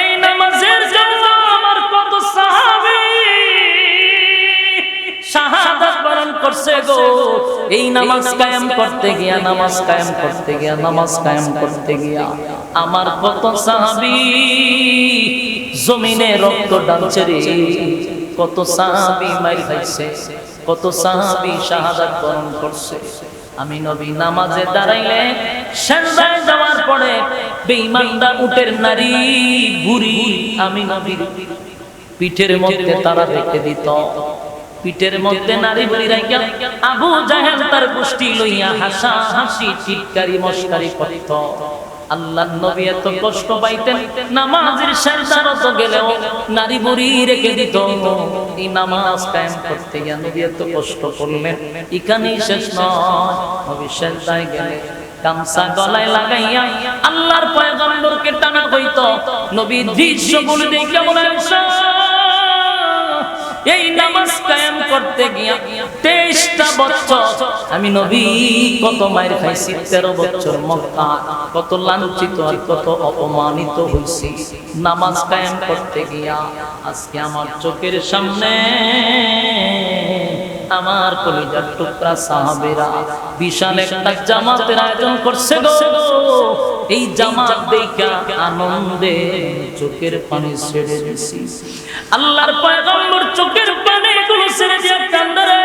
এই নামাজের জন্য আমার কত সাহাবী শাহাদাত বরণ করছে গো। এই নামাজ কায়েম করতে গিয়া, নামাজ কায়েম করতে গিয়া, নামাজ কায়েম করতে গিয়া আমার কত সাহাবী জমিনে রক্ত ডালছে রে। কত সাহাবী মার খাইছে, কত সাহাবী শাহাদাত বরণ করছে। আমি নবী নামাজে দাঁড়াইলে সেজদায় যাওয়ার পরে বেঈমানরা উটের নারী, বুড়ি, আমি নবীর পিঠের মধ্যে তারা রেখে দিত। পিঠের মধ্যে নারী বুড়ি রাখিয়া আবু জাহেল তার গোষ্ঠী লইয়া হাসা হাসি, চিৎকারি, মস্কারি করত। আল্লাহ নবী এত কষ্ট পাইতেন, নামাজের সেজদারত গেলেও নারী বুড়ি রেখে দিত। এই নামাজ কায়েম করতে গিয়ে নবী এত কষ্ট করলেন। এখানেই শেষ নয়। নবী সেজদায় গেলে গামছা গলায় লাগাইয়া আল্লাহর পয়গম্বরকে টানা হইতো। নবী দৃশ্যগুলো দেখে মনে এই নামাজ কায়েম করতে গিয়া তেইশটা বছর আমি নবী, কত মায়ের খাইছি, তেরো বছর মক্কা, কত লাঞ্ছিত আর কত অপমানিত হইছি। নামাজ কায়েম করতে গিয়া আজকে আমার চোখের সামনে আমার কলিজার টুকরা সাহাবেরা। বিশাল একটা জামাতের আয়োজন করছে গো। এই জামাত দেখা আনন্দে চোখের পানি ছেড়ে দিছি। আল্লাহর পয়গম্বর চোখের পানি গুলো ছেড়ে দিয়ে কান্দে রে।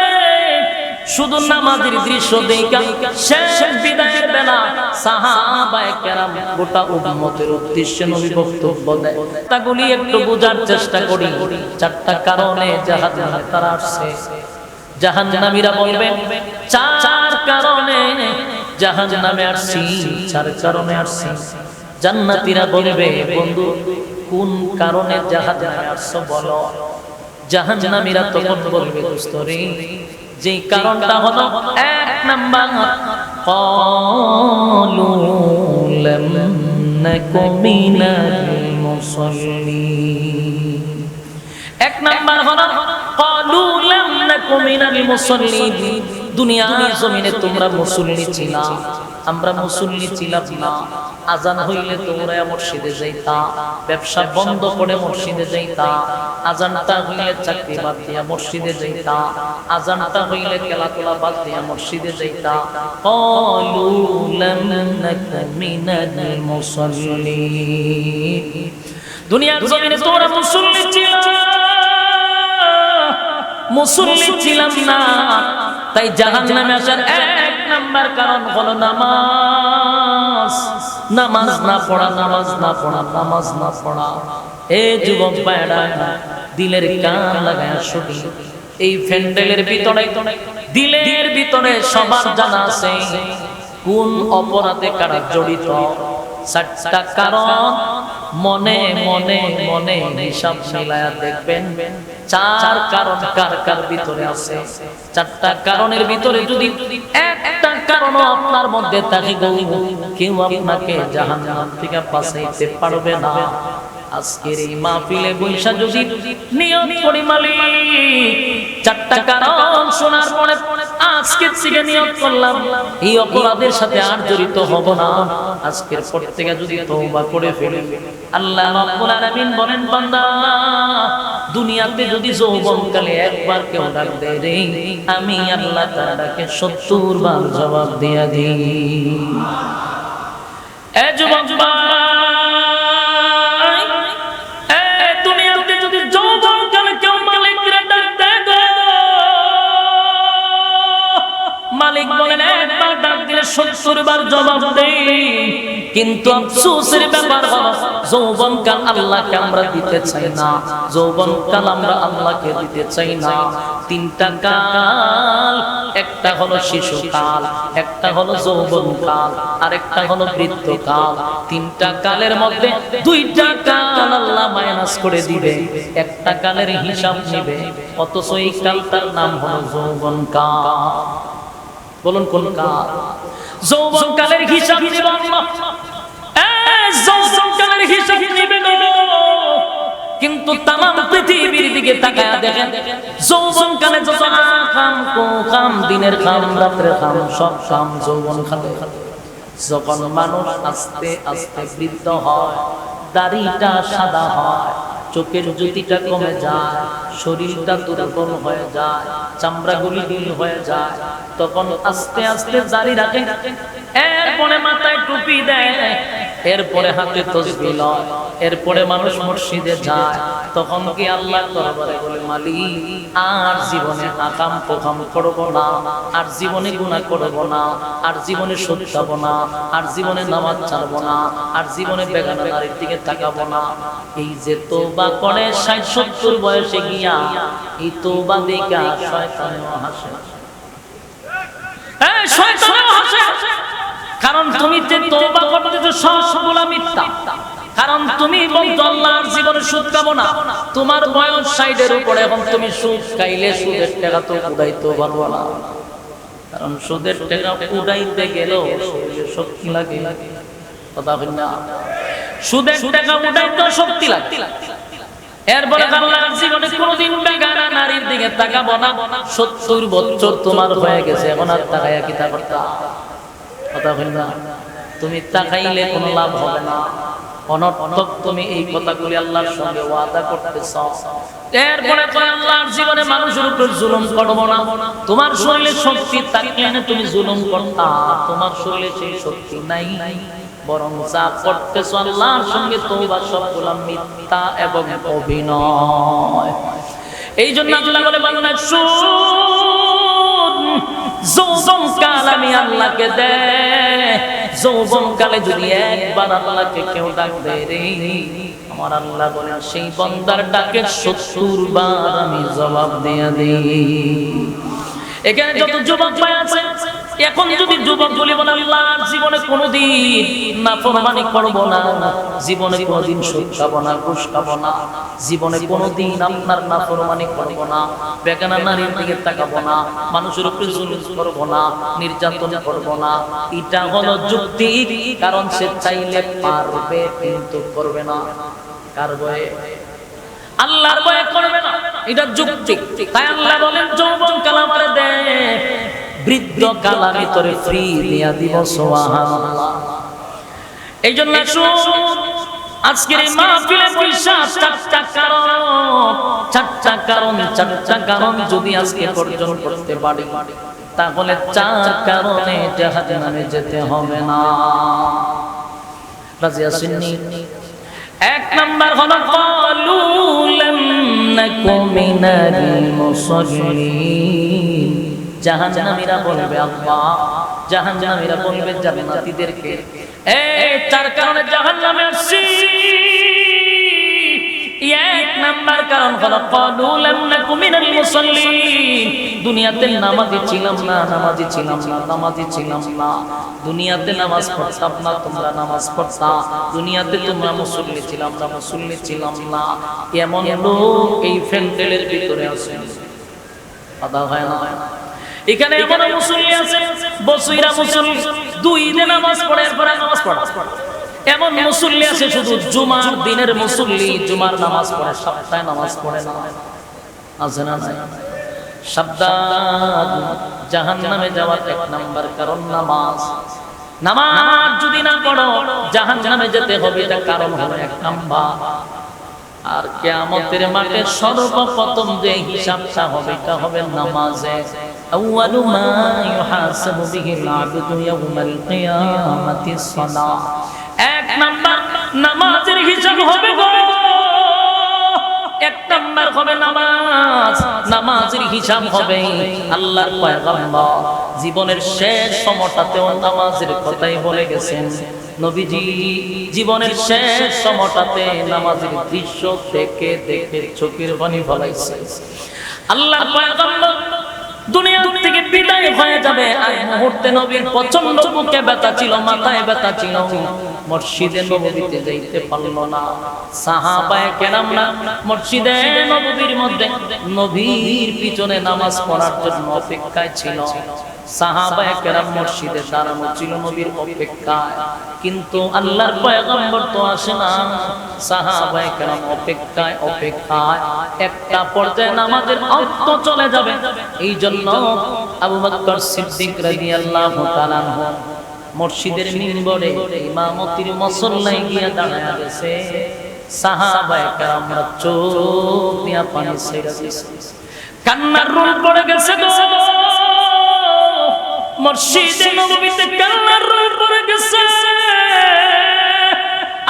শুধু নামাজের দৃশ্য দেখা শেষ বিদায়ের বেলা সাহাবায়ে কেরাম গোটা উম্মতের উদ্দেশ্যে নবী বক্তব্য দেয়। তাগুলি একটু বোঝার চেষ্টা করি। চারটা কারণে জাহান্নামে তারা আসছে। জাহান্নামীরা বলবে চার কারণে জাহান্নামে আসছি চার কারণে আসছি জান্নাতীরা বলবে বন্ধু কোন কারণে জাহান্নামে আসছো বলো জাহান্নামীরা তখন বলবে দোস্তরে যে কারণটা হলো এক নাম্বার قالوا لم نك من المصلين এক নাম্বার হলো লাম মিনাল মুসাল্লিন। জমিনে তোমরা মুসল্লি ছিলা, আমরা মুসল্লি ছিলাম না। আজান হইলে তোমরা মসজিদে যাইতা, ব্যবসা বন্ধ করে মসজিদে যাইতা। আজানটা হইলে চাকরি বাদ দিয়া মসজিদে যাইতা। আজানটা হইলে খেলাধুলা বাদ দিয়া মসজিদে যাইতা। কলু মুসল্লি দুনিয়ার জমিনে তোমরা মুসল্লি ছিলা। মুসল্লি ছিলাম না। তাই জাহান নামে আসার এক নাম্বার কারণ হলো নামাজ। নামাজ না পড়া, নামাজ না পড়া, নামাজ না পড়া। এ যুবক পায়রা দিলের কান লাগায় শুনি। এই ফ্যান্ডেলের ভিতরে, দিলের ভিতরে সবার জানা আছে। কোন অপরাধে কারা জড়িত? চারটা কারণ মনে মনে মনে হিসাব মিলায়া দেখবেন, চার কারণ কার কার ভিতরে আছে। চারটা কারণের ভিতরে যদি একটা কারণও আপনার মধ্যে থাকে কেউ আপনাকে জাহান্নাম থেকে বাঁচাইতে পারবে না। আজকের এই মাহফিলে বৈশা যদি নিয়ম করি মালিক চারটা কারণ শোনার পরে আজকে থেকে নিয়ম করলাম। এই অপরাধের সাথে আর জড়িত হব না। আজকের পর থেকে যদি তওবা করে ফেলি আল্লাহ রাব্বুল আলামিন বলেন বান্দা দুনিয়াতে যদি যৌবনকালে একবার কেউ ডাক দেয় রে আমি আল্লাহ তাআলাকে 70 বার জবাব দিয়া দিই। এ যুবক ভাই, মালিক বলেন, একবার ডাক দিলে সত্তর বার জবাব দেই। কিন্তু আফসোসের ব্যাপার হলো যৌবনকাল আল্লাহকে আমরা দিতে চাই না। যৌবনকাল আমরা আল্লাহকে দিতে চাই না। তিনটা কাল, একটা হলো শিশুকাল একটা হলো যৌবনকাল আর একটা হলো বৃদ্ধকাল তিনটা কালের মধ্যে দুইটা কাল আল্লাহ মাইনাস করে দিবে। একটা কালের হিসাব নিবে, অথচ এই কালটার নাম হলো যৌবনকাল বলুন কোন কাল? যৌবন কালের হিসাব কিন্তু তাম পৃথিবীর দিকে তাকায় দেখেন, যৌবন কালে যত খাম কো খাম দিনের রাত্রের খাম, সব খাম যৌবন যখন মানুষ আস্তে আস্তে বৃদ্ধ হয়, দাড়িটা সাদা হয় চোখের জ্যোতিটা কমে যায়, শরীরটা দুর্বল হয়ে যায়, চামড়াগুলি দুল হয়ে যায়। তখন আস্তে আস্তে দাঁড়িয়ে রাখে, এরপরে মাথায় টুপি দেয় এরপরে হাতে তসবি লয় এরপরে মানুষ মসজিদে যায়, তখন কি আল্লাহ দরবারে বলে, মালিক, আর জীবনে আকাম পোকাম করব না, আর জীবনে গুণা করব না, আর জীবনে সত্যাবো না, আর জীবনে নামাজ ছাড়বো না, আর জীবনে বেগানা নারীর দিকে তাকাবো না। এই যে তোবা করে ষাট, সত্তর বয়সে গিয়া, এই তোবা দেখা শয়তানেও হাসে এই শয়তানেও হাসে। কারণ তুমি যে তওবা করতেছো সবগুলা মিথ্যা। কারণ তুমি বলতো আল্লাহর জীবনে সুদ খাব না। তোমার বয়স সাইডের উপরে, এখন তুমি সুদ খাইলে সুদের টাকা তো উড়াইতে পারব না। কারণ সুদের টাকা উড়াইতে গেলেও শক্তি লাগে, কথা বল না। সুদের টাকা উড়াইতে শক্তি লাগে। এরপরে আল্লাহর জীবনে কোনোদিন বেগানা নারীর দিকে তাকাবো না। সত্তর বছর তোমার হয়ে গেছে, এখন আর তাকাইয়া কি তা করতা কথা বল না তুমি তাকাইলে কোনো লাভ হবে না। অনর্থক তুমি এই কথাগুলি আল্লাহর সঙ্গে ওয়াদা করতেছ। এরপরে পরে আল্লাহর জীবনে মানুষের জুলুম করব না। তোমার শরীরে শক্তি থাকলে না তুমি জুলুম করতা। তোমার শরীরে সেই শক্তি নাই। বরং যা করতেছ আল্লাহর সঙ্গে সবগুলা মিথ্যা এবং অভিনয়। এই জন্য আল্লাহ বলে বাংলা কাল আমি আল্লাহকে দে যৌবন যদি একবার আল্লাহকে কেউ ডাক সেই বন্দার ডাকে সত্তর আমি জবাব দিয়া দিই। এখানে যত যুবক ভাই আছে এখন যদি যুবক বলি বলে আল্লাহর জীবনে কোনোদিন না ফরমানি করব না। জীবনে কোনোদিন সুদ খাব না, ঘুষ খাব না। জীবনে কোনোদিন আপনার না ফরমানি করব না। বেগানা নারীর দিকে তাকাবো না। মানুষের উপরে জুলুম করব না, নির্যাতন করব না। এটা হলো যুক্তি, কারণ সে চাইলে পারবে কিন্তু করবে না। কার বয়ে আল্লাহর ভয়ে করবে না। এটা যুক্তি। তাই আল্লাহ বলেন, যৌবন কাল আমারে দে বৃদ্ধ কাল আমি তোরে ফ্রি দিয়া দিব সুবহানাল্লাহ। এই জন্য শুন আজকের এই মাহফিলে পয়সা চারটা কারণ। চারটা কারণ চারটা কারণ যদি আজকে অর্জন করতে পারি। তাহলে চার কারণে জাহান্নামে যেতে হবে না। রাজি আসেননি এক নাম্বার হলো লাম মুসাল্লিন। জাহান্নামীরা বলবে, আল্লাহ, জাহান্নামীরা বলবে জান্নাতীদেরকে, এই চার কারণে জাহান্নামে আসছি। এক নাম্বার কারণ হলো ক্বালু লাম মিনাল মুসাল্লিন। দুনিয়াতে নামাজি ছিলাম না নামাজি ছিলাম না নামাজি ছিলাম না। দুনিয়াতে নামাজ পড়তাম না, তোমরা নামাজ পড়তা। দুনিয়াতে তোমরা মুসল্লি ছিলাম না, মুসল্লি ছিলাম না। এমন লোক এই ফ্যান্ডেলের ভিতরে আছে। কথা হয় না। এখানে এমন মুসল্লি আছে বসুইরা মুসল্লি, দুই দিন নামাজ পড়ে, এরপরে নামাজ পড়ে। এমন মুসল্লি আছে শুধু জুমার দিনের মুসল্লি, জুমার নামাজ পড়ে, সপ্তাহে নামাজ পড়ে না। আছে না নাই? সাবধান জাহান নামে যাওয়ার এক নাম্বার কারণ নামাজ। নামাজ যদি না পড়ো জাহান নামে যেতে হবে, এটা কারণ হলো এক নাম্বার। আর কেয়ামতের মাঠে সর্বপ্রথম যে হিসাব হবে তা হবে নামাজে। আউয়ালু মা ইউহাসাবু বিহিল এক নাম্বার, নামাজের হিসাব হবে গো। হবে নামাজ। হিসাব হবে জীবনের শেষ সময়টাতেও নামাজের কথাই বলে গেছেন নবীজি। জীবনের শেষ সময়টাতে নামাজের দৃশ্য দেখে দেখে চোখের পানি ফলাইছে। পয়গম্বর দুনিয়া থেকে বিদায় হয়ে যাবে। মুহূর্তে নবীর ব্যথা মসজিদে নবীতে যাইতে পারল না। সাহাবায়ে কেরাম না মসজিদে নবীর মধ্যে নবীর পিছনে নামাজ পড়ার জন্য অপেক্ষায় ছিল। কিন্তু আল্লাহর তো না। অপেক্ষায় অপেক্ষায় একটা চলে যাবে। এই জন্য আবু সিদ্দিক রাদিয়াল্লাহু তাআলা মসজিদের মিম্বরে ইমামতির মসল্লায় গিয়া দাঁড়ায় গেছে। সাহাবায়ে কেরামরা চোখ দিয়া পানি ছেড়ে দিছে। কান্নার রোল পড়ে গেছে গো। মসজিদে নববীতে কান্নার রোল পড়ে গেছে।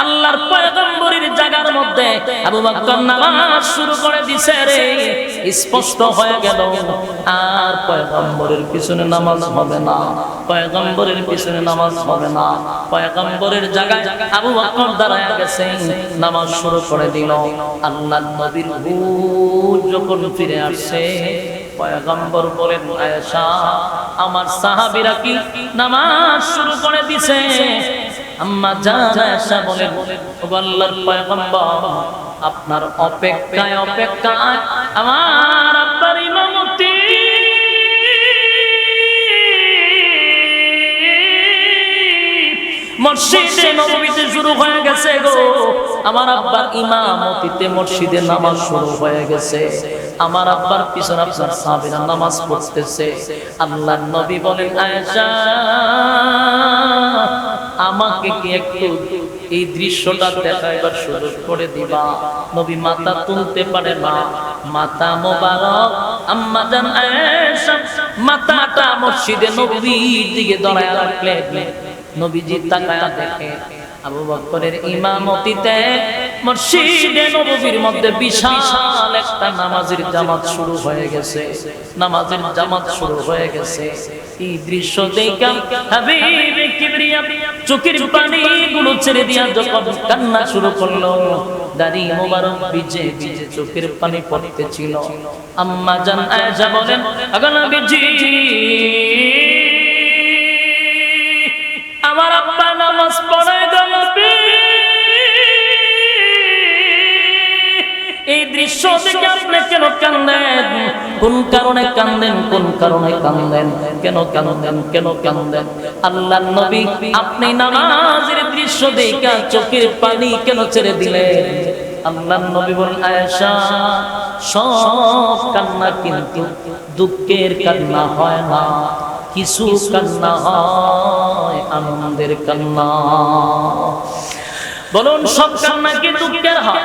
আল্লাহর পয়গম্বরের জায়গার মধ্যে আবু বকর নামাজ শুরু করে দিছে রে। স্পষ্ট হয়ে গেল, আর পয়গম্বরের পিছনে নামাজ হবে না, পয়গম্বরের পিছনে নামাজ হবে না। পয়গম্বরের জায়গায় আবু বকর দাঁড়ায় গেছে, নামাজ শুরু করে দিল। আল্লাহর নবীর হুজ যখন ফিরে আসছে পয়গম্বর বলেন, আয়েশা, আমার সাহাবীরা কি নামাজ শুরু করে দিছে? আম্মা জান আয়েশা বলেন, ও আল্লাহর পয়গম্বর, আপনার অপেক্ষায় অপেক্ষায় আমার আব্বার ইমামতি। মসজিদে নববীতে শুরু হয়ে গেছে গো। আমার আব্বার ইমামতিতে মসজিদে নামাজ শুরু হয়ে গেছে। আমার আব্বার পিছনে আপনার সাহাবীরা নামাজ পড়তেছে। আল্লাহর নবী বলেন, আয়েশা আমাকে কি একটু এই দৃশ্যটা দেখাইবার সুযোগ করে দিবা? নবী মাথা তুলতে পারে না। মাতা মোবারক, আম্মা জান আয়েশা মাথাটা মসজিদে নবীর দিকে দড়ায় রাখলেন। নবীজি তাকায়া দেখে আবু বকরের ইমামতিতে মসজিদে নববীর মধ্যে বিশাল একটা নামাজের জামাত শুরু হয়ে গেছে। নামাজের জামাত শুরু হয়ে গেছে। এই দৃশ্য দেখা হাবিবে কিবরিয়া চোখের পানি গুলো ছেড়ে দিয়া যখন কান্না শুরু করল দাড়ি মোবারক ভিজে ভিজে চোখের পানি পড়তেছিল আম্মা জান আয়েশা বলেন আগানা বিজি আমার আব্বা নামাজ পড়ে গেল এই দৃশ্য দেখে আপনি কেন কান্দেন? কোন কারণে কান্দেন? কোন কারণে কান্দেন? কেন কান্দেন? কেন কান্দেন? আল্লাহ নবী আপনি নামাজের দৃশ্য দেখে চোখের পানি কেন ছেড়ে দিলেন? আল্লাহ নবী বলেন, আয়েশা, সব কান্না কিন্তু দুঃখের কান্না হয় না। কিছু কান্না হয়, আনন্দের কান্না। বলুন, সব কান্না কি দুঃখের হয়?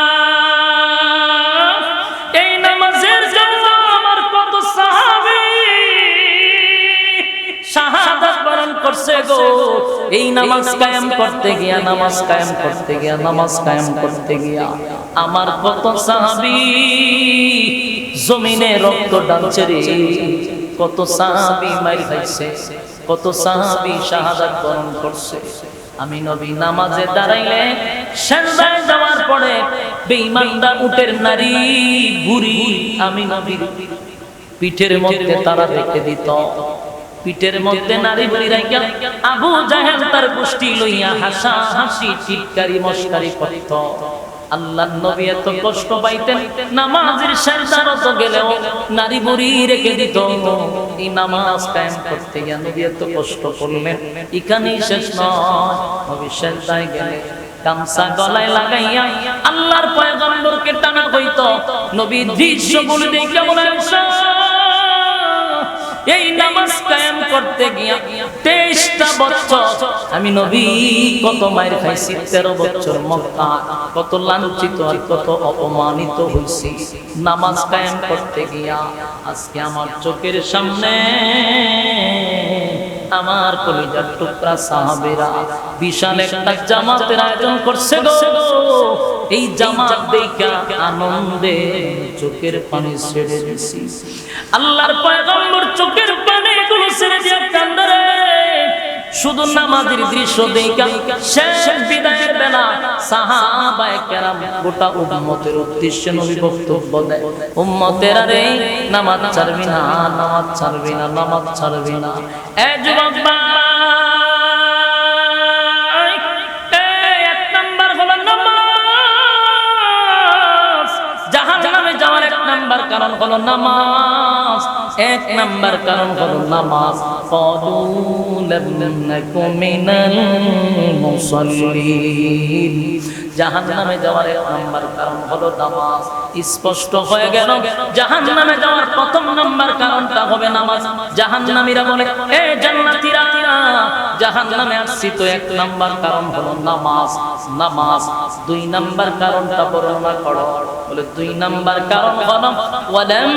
গো। এই নামাজ কায়েম করতে গিয়া, নামাজ কায়েম করতে গিয়া, নামাজ কায়েম করতে গিয়া আমার কত সাহাবী জমিনে রক্ত ডালছে রে। কত সাহাবী মাইর খাইছে, কত সাহাবী শাহাদাত বরণ করছে। আমি নবী নামাজে দাঁড়াইলে সেজদায় যাওয়ার পরে উটের নারী, বুড়ি আমি নবীর পিঠের মধ্যে তারা রেখে দিত। পিঠের মধ্যে নারী বুড়ি রাইকা আবু জাহেল তার গোষ্ঠী লইয়া হাসা হাসি চিৎকারি মস্কারি করত। আল্লাহ নবী এত কষ্ট পাইতেন, নামাজের সেজদারত গেলেও নারী বুড়ি রেখে দিত। এই নামাজ কায়েম করতে গিয়ে নবী এত কষ্ট করলেন। এখানেই শেষ নয়, নবী সেজদায় গেলে গামছা গলায় লাগাইয়া আল্লাহর পয়গম্বরকে টানা হইতো। নবী দৃশ্য বলে দেখে বলে এই নামাজ কায়েম করতে গিয়া তেইশটা বছর আমি নবী, কত মায়ের খাইছি, তেরো বছর মক্কা, কত লাঞ্ছিত আর কত অপমানিত হইছি। নামাজ কায়েম করতে গিয়া আজকে আমার চোখের সামনে আমার কলিজার টুকরা সাহাবেরা বিশাল একটা জামাতের আয়োজন করছে গো। এই জামাত দেখা আনন্দে চোখের পানি ছেড়ে দিছি। আল্লাহর পয়গম্বর চোখের পানি গুলো ছেড়ে দিয়ে কান্দরে শুধু নামাজের দৃশ্য দেখা, শেষ বিদায়ের বেলা সাহাবায়ে কেরাম গোটা উম্মতের উদ্দেশ্যে নবী বক্তব্য দেয়। উম্মতের আরে নামাজ ছাড়বি না, নামাজ ছাড়বি না, নামাজ ছাড়বি না। এ যুবক হলো নামাজ। এক নাম্বার কারণ হলো নামাজ। قالوا لم نك من المصلين জাহান্নামে যাওয়ার এক নাম্বার কারণ হলো নামাজ স্পষ্ট হয়ে গেল জাহান্নামে যাওয়ার প্রথম নাম্বার কারণটা হবে নামাজ জাহান্নামীরা বলে এ জান্নাতীরা জাহান্নামে আসছি তো এক নাম্বার কারণ হলো নামাজ নামাজ দুই নাম্বার কারণটা বর্ণনা করো বলে দুই নাম্বার কারণ হলো ওয়ালাম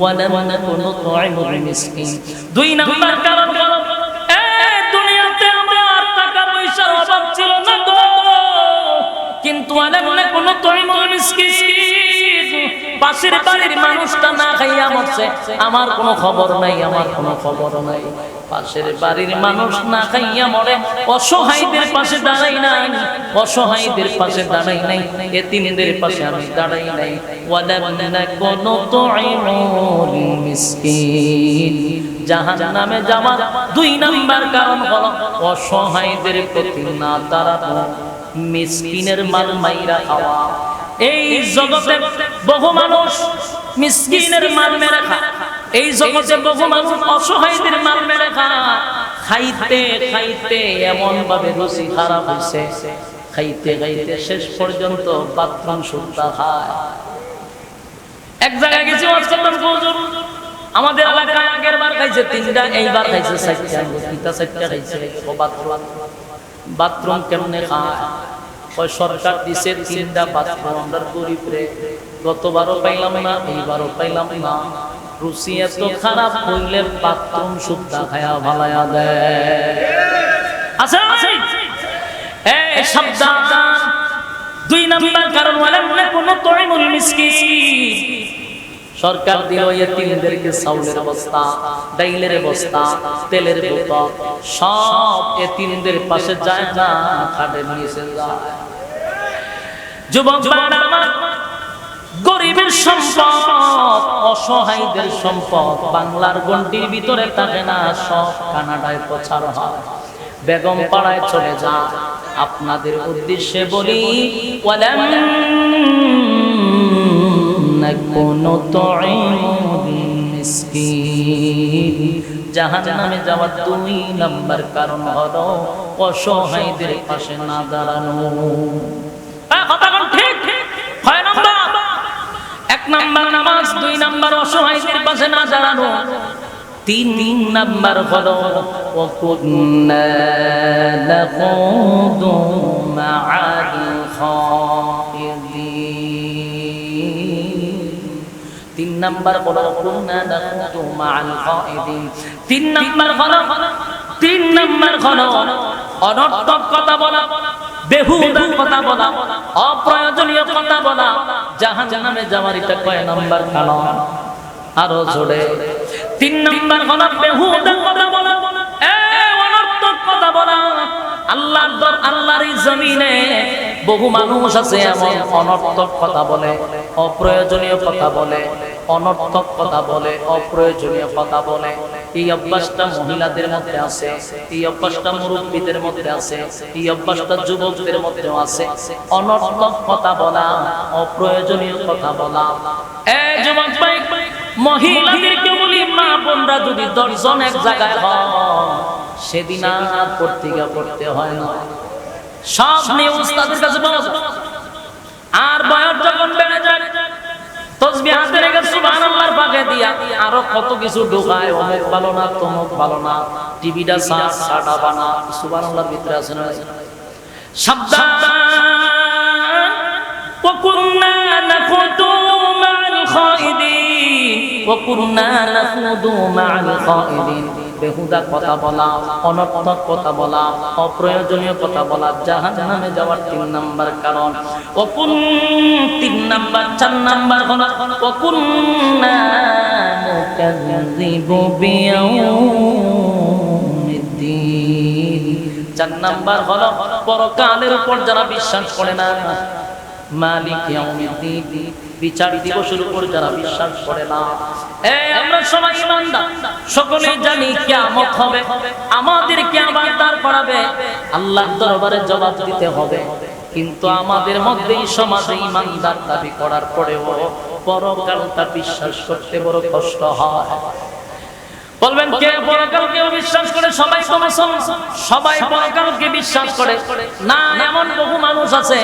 ওয়ালাম নাকুনু তুইমুল মিসকিন। দুই নাম্বার কারণ হলো দুনিয়াতে টাকা পয়সার অভাব ছিল না গো। কিন্তু ওয়ালাম নাকুনু তুইমুল মিসকিন। পাশের বাড়ির মানুষটা না খাইয়া মরছে। আমার কোনো খবর নাই, আমার কোনো খবর নাই। পাশের বাড়ির মানুষ না খাইয়া মরে। অসহায়দের পাশে দাঁড়াই নাই। অসহায়দের পাশে দাঁড়াই নাই। এতিমদের পাশে আমি দাঁড়াই নাই। মিসকিন। জাহান্নামে যাওয়ার দুই নাম্বার কারণ হলো, অসহায়দের প্রতি না দাঁড়ানো মিসকিনের মাল মাইরা খাওয়া। এই জগতে বহু মানুষ মিসকিনের মাল মেরে খায় এই জগতে বহু মানুষ অসহায়দের মাল মেরে খায় খাইতে খাইতে এমন ভাবে রুচি খারাপ হয়েছে খাইতে খাইতে শেষ পর্যন্ত বাথরুম সুদ্ধা খায়। এক জায়গায় গেছি আমাদের এলাকায় আগের বার খাইছে তিনটা এইবার খাইছে চারটা তিনটা চারটা খাইছে। ও বাথরুম। বাথরুম কেমনে খায়? ওই সরকার দিছে, তিনটা বাথরুম আমরা গরিব রে গতবারও পাইলাম না, এইবারও পাইলাম না। রুচি এত খারাপ হইলে বাথরুম খায়া ভালায়া দেয়। সরকার দিল এতিমদেরকে চাউলের বস্তা, ডাইলের বস্তা, তেলের বোতল। সব এতিমদের পাশে যায় না খাটের নিচে যায়। গরিবের সম্পদ, অসহায়দের সম্পদ, বাংলার গন্ডির ভিতরে থাকে না, সব কানাডায় প্রচার হয়। বেগম পাড়ায় চলে যা আপনাদের উদ্দেশ্যে বলি নাকুনু তুইমুল যাওয়ার দুই নাম্বার কারণ হলো, অসহায়দের পাশে না দাঁড়ানো। নাম্বার নামাজ দুই নাম্বার অসহায়দের পাশে না দাঁড়ানো তিন নাম্বার হলো وكنا نخوض مع الخائضين তিন নাম্বার হলো কুন্না নাখুদু মাআল খাইদিন তিন নাম্বার হলো তিন নাম্বার হলো অনর্থক কথা বলা বেহুদা কথা বলা অপ্রয়োজনীয় কথা বলা। জাহান্নামে যাওয়ার এটা কয় নাম্বার কারণ? আরও জোরে। তিন নাম্বার হলো বেহুদা কথা বলা। এ অনর্থক কথা বলা। আল্লাহর দর আল্লাহর জমিনে বহু মানুষ আছে এমন অনর্থক কথা বলে অপ্রয়োজনীয় কথা বলে অনর্থক কথা বলে অপ্রয়োজনীয় কথা বলে। এই অভ্যাসটা মহিলাদের মধ্যে আছে, এই অভ্যাসটা মুরব্বীদের মধ্যে আছে, এই অভ্যাসটা যুবকদের মধ্যেও আছে। অনর্থক কথা বলা, অপ্রয়োজনীয় কথা বলা। আর বয়স যখন বেড়ে যায় তসবি হাতে রেখে সুবহানাল্লাহর পাকে দিয়া আরো কত কিছু ঢোকায় অমুক ভালো না তমুক ভালো না টিভিটা সাত সাটা বানা সুবহানাল্লাহর ভিতরে আছে না সাবধান وكنا نخوض مع الخائضين وكنا نخوض مع الخائضين বেহুদা কথা বলা, অনর্থক কথা বলা, অপ্রয়োজনীয় কথা বলা জাহান নামে যাওয়ার তিন নাম্বার কারণ। অকুন তিন নাম্বার, চার নাম্বার হলো মুকাযযিবু বিয়াউমিদ্দিন। চার নাম্বার হলো, পরকালের উপর যারা বিশ্বাস করে না বিচার দিবসের উপর যারা বিশ্বাস করে না জবাব দিতে হবে। কিন্তু আমাদের মধ্যেই সমাজে ইমানদার দাবি করার পরেও পরকালটা বিশ্বাস করতে বড় কষ্ট হয়। বলবেন, কে বিশ্বাস করে? সবাই সবাই পরকালকে বিশ্বাস করে। না, এমন বহু মানুষ আছে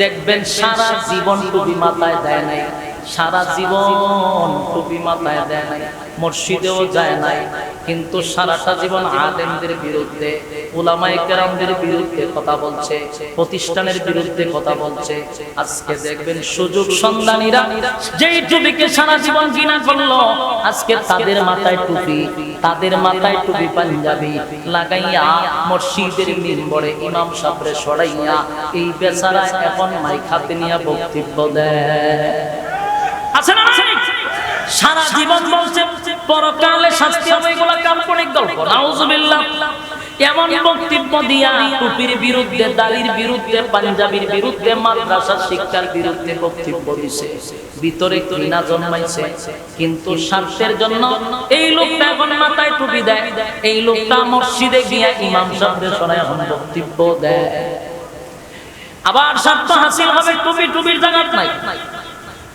দেখবেন সারা জীবন টুপি মাথায় দেয় নাই। সারা জীবন টুপি মাথায় দেয় নাই, মসজিদেও যায় নাই। কিন্তু সারাটা জীবন আলেমদের বিরুদ্ধে, উলামায়ে কেরামদের বিরুদ্ধে কথা বলছে, প্রতিষ্ঠানের বিরুদ্ধে কথা বলছে। আজকে দেখবেন সুযোগ সন্ধানীরা যেই টুপিকে সারা জীবন ঘৃণা করল, আজকে তাদের মাথায় টুপি, তাদের মাথায় টুপি পাঞ্জাবি লাগাইয়া মসজিদের মিম্বরে ইমাম সাহেবরে সরাইয়া এই বেচারা এখন মাইক হাতে নিয়ে বক্তব্য দেয়। আছে না সারা জীবন বলছে পরকালে শাস্তি হবে এগুলা কাল্পনিক গল্প। নাউজুবিল্লাহ এমন বক্তব্য দিয়া টুপির বিরুদ্ধে দাড়ির বিরুদ্ধে পাঞ্জাবির বিরুদ্ধে মাদ্রাসার শিক্ষার বিরুদ্ধে বক্তব্য দিছে। ভিতরে ঘৃণা জন্মাইছে। কিন্তু স্বার্থের জন্য এই লোকটা এখন মাথায় টুপি দেয়। এই লোকটা মসজিদে গিয়া ইমাম সাহেবদের সরাই এখন বক্তব্য দেয়। আবার স্বার্থ হাসিল হবে টুপি টুপির জায়গা নাই।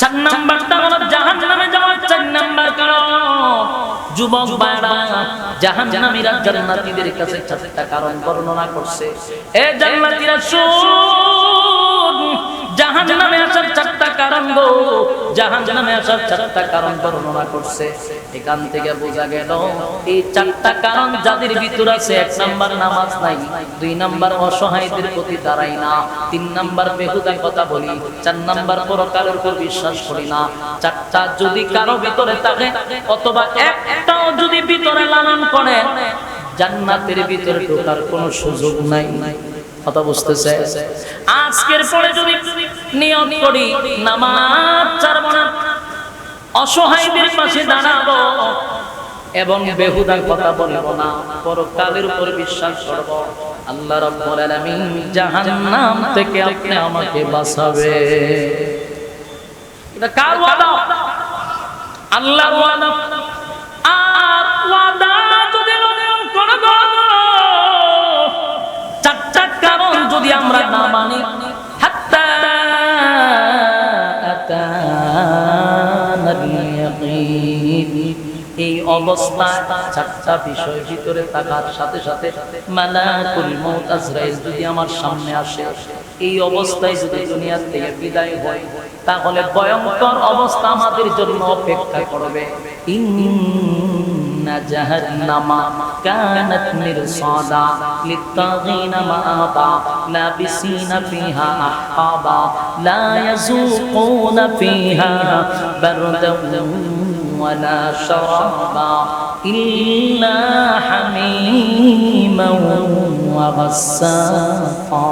চার নাম্বারটা হলো জাহান নামে যাওয়ার চার নাম্বার কারণ। যুবক বাড়া জাহান নামীরা জান্নাতীদের কাছে চারটা কারণ বর্ণনা করছে। এ জান্নাতীরা শুন। আসার চারটা কারণ গো। আসার চারটা কারণ বর্ণনা করছে। এখান থেকে বোঝা গেল, এই চারটা কারণ যাদের ভিতর আছে, এক নাম্বার নামাজ নাই, দুই নাম্বার অসহায়দের প্রতি দাঁড়াই না, তিন নাম্বার বেহুদা কথা বলি, চার নাম্বার পরকালের উপর বিশ্বাস করি না। চারটা যদি কারও ভিতরে থাকে, অথবা একটাও যদি ভিতরে লালন করে, জান্নাতের ভিতরে ঢোকার কোনো সুযোগ নাই নাই। কথা বুঝতেছে। আজকের পরে যদি নিয়ম করি, নামাজ ছাড়বো না, অসহায়দের পাশে দাঁড়াবো এবং বেহুদার কথা বলব না, পরকালের উপর বিশ্বাস করব, আল্লাহ রাব্বুল আলামিন জাহান্নাম থেকে আপনি আমাকে বাঁচাবে। এটা কার ওয়াদা? আল্লাহর ওয়াদা। আর ওয়াদা আমরা না মানি। এই অবস্থায় চারটা বিষয় ভিতরে থাকার সাথে সাথে মালাকুল মউত যদি আমার সামনে আসে, এই অবস্থায় যদি দুনিয়ার থেকে বিদায় হয়, তাহলে ভয়ঙ্কর অবস্থা আমাদের জন্য অপেক্ষা করবে ইন্না জাহান্নামা কানাত মিরসাদা লিত্তাগিনা মাআবা লাবিসিনা ফিহা আহকাবা লা ইয়াযুকুনা ফিহা বারদান ولا شرابا إلا حميما وغساقا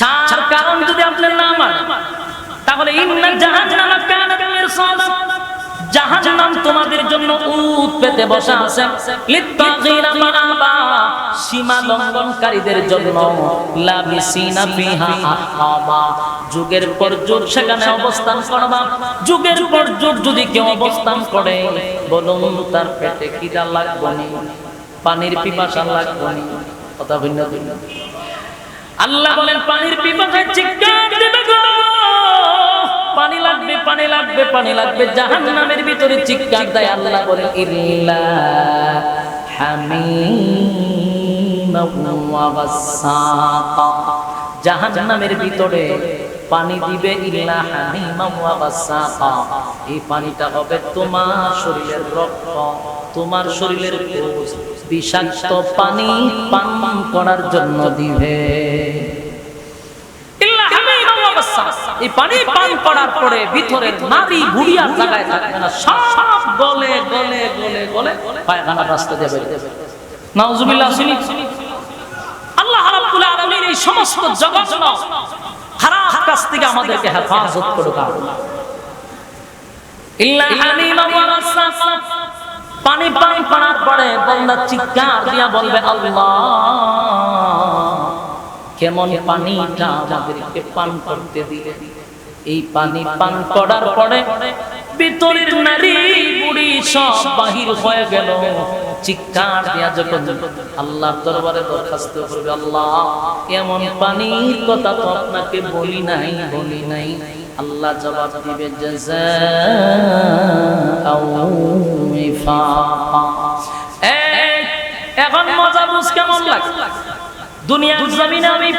চার কারণ যদি আপনার না মানে তাহলে ইন্না জাহান্নামা কানাত মিরসাদা জাহান্নাম তোমাদের জন্য উত পেতে বসা আছে। সীমা লঙ্ঘনকারীদের জন্য যুগের পর যুগ সেখানে অবস্থান করবা। যুগের পর যুগ যদি কেউ অবস্থান করে, বলুন, তার পেটে লাগবে পানির পিপাসা লাগবে কথা ভিন্ন ভিন্ন। আল্লাহ বলেন, পানির পিপাসায় লাগবে, পানি লাগবে, জাহান্নামের ভিতরে চিৎকার দেয়, আল্লাহ ওয়া গাসসাকা জাহান্নামের ভিতরে পানি দিবে, ইল্লা এই পানিটা হবে তোমার শরীরের রক্ত, তোমার শরীরের বিষাক্ত পানি পান করার জন্য দিবে ইল্লা হামিমা ওয়া গাসসাকা। এই পানি পান করার পরে ভিতরে নারী বুড়িয়ার জায়গায় থাকবে না সব গলে গলে গলে গলে পায়খানা রাস্তা দিয়ে বেরিয়ে যাবে নাউজুবিল্লাহ শুনি আল্লাহ রাব্বুল আলামিন এই সমস্ত জঘন্য খারাপ কাজ থেকে আমাদেরকে হেফাজত করুক ইল্লা হামিমা ওয়া রাসাসা পানি পানি করার পরে বান্দা চিৎকার দিয়া বলবে আল্লাহ কেমন পানিটা আমাদেরকে পান করতে দিলে? এই পানি পান করার পরে ভিতরের নারী বুড়ি সব বাহির হয়ে গেল। চিৎকার দিয়া যখন আল্লাহর দরবারে দরখাস্ত করবে, আল্লাহ এমন কথা তো আপনাকে বলি নাই বলি নাই। আল্লাহ জবাব দিবে এখন মজা বুঝ কেমন লাগে দুনিয়ার জমিনে আমি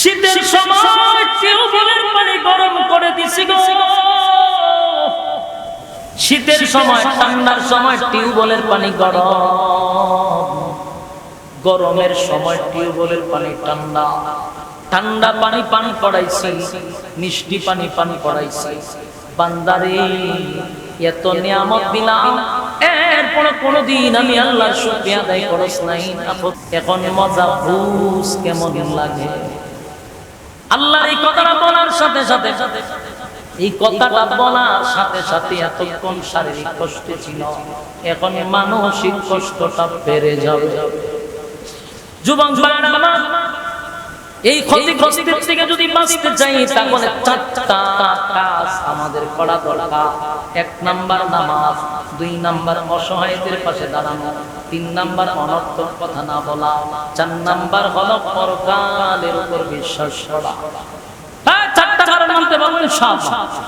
শীতের সময় টিউবওয়েলের পানি গরম করে দিছি গো। শীতের সময় ঠান্ডার সময় টিউবওয়েলের পানি গরম। গরমের সময় টিউবওয়েলের পানি ঠান্ডা। ঠান্ডা। পানি পান করাইছি মিষ্টি পানি পান করাইছি। বান্দারে এত নিয়ামত দিলাম। এরপরে কোনোদিন আমি আল্লাহর শুকরিয়া আদায় করস নাই। এখন মজা বুঝ কেমন লাগে। আল্লাহ এই কথাটা বলার সাথে সাথে, এই কথাটা বলার সাথে সাথে এতক্ষণ শারীরিক কষ্ট ছিল, এখন মানসিক কষ্টটা বেড়ে যাবে। যুবক এই ক্ষতিগ্রস্তের থেকে যদি বাঁচতে চাই তাহলে চারটা কাজ আমাদের করা দরকার। এক নাম্বার নামাজ দুই নাম্বার অসহায়দের পাশে দাঁড়ানো তিন নাম্বার অনর্থক কথা না বলা চার নাম্বার হল পরকালের উপর বিশ্বাস করা। হ্যাঁ, চারটা কারণ বলতে পারবেন সব